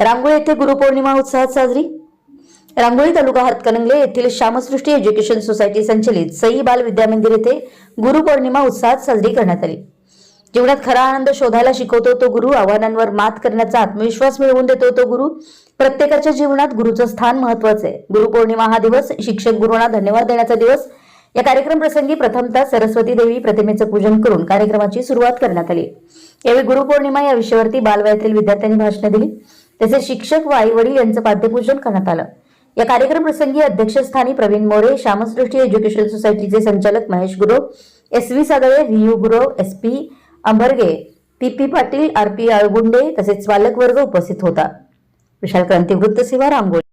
रांगोळी येथे गुरुपौर्णिमा उत्साहात साजरी. रांगोळी तालुका हातकणंगले येथील श्यामसृष्टी एज्युकेशन सोसायटी संचलित सई बाल विद्या मंदिर येथे गुरुपौर्णिमा उत्साहात साजरी करण्यात आली. जीवनात खरा आनंद शोधायला शिकवतो तो गुरु आव्हानांवर मात करण्याचा आत्मविश्वास मिळवून देतो तो गुरु. प्रत्येकाच्या जीवनात गुरुचं स्थान महत्वाचं आहे. गुरुपौर्णिमा हा दिवस शिक्षक गुरुंना धन्यवाद देण्याचा दिवस. या कार्यक्रम प्रसंगी प्रथमतः सरस्वती देवी प्रतिमेचं पूजन करून कार्यक्रमाची सुरुवात करण्यात आली. यावेळी गुरुपौर्णिमा या विषयावरती बालवयातील विद्यार्थ्यांनी भाषण दिली. त्याचे शिक्षक व आई वडील यांचं पाद्यपूजन करण्यात आलं. या कार्यक्रम प्रसंगी अध्यक्षस्थानी प्रवीण मोरे श्यामसृष्टी एज्युकेशन सोसायटीचे संचालक Mahesh Gurav S V Sagale V U Gurav S P Ambarge P P Patil R P Algunde तसेच पालकवर्ग उपस्थित होता. विशाल क्रांती वृत्त सेवा रांगोळी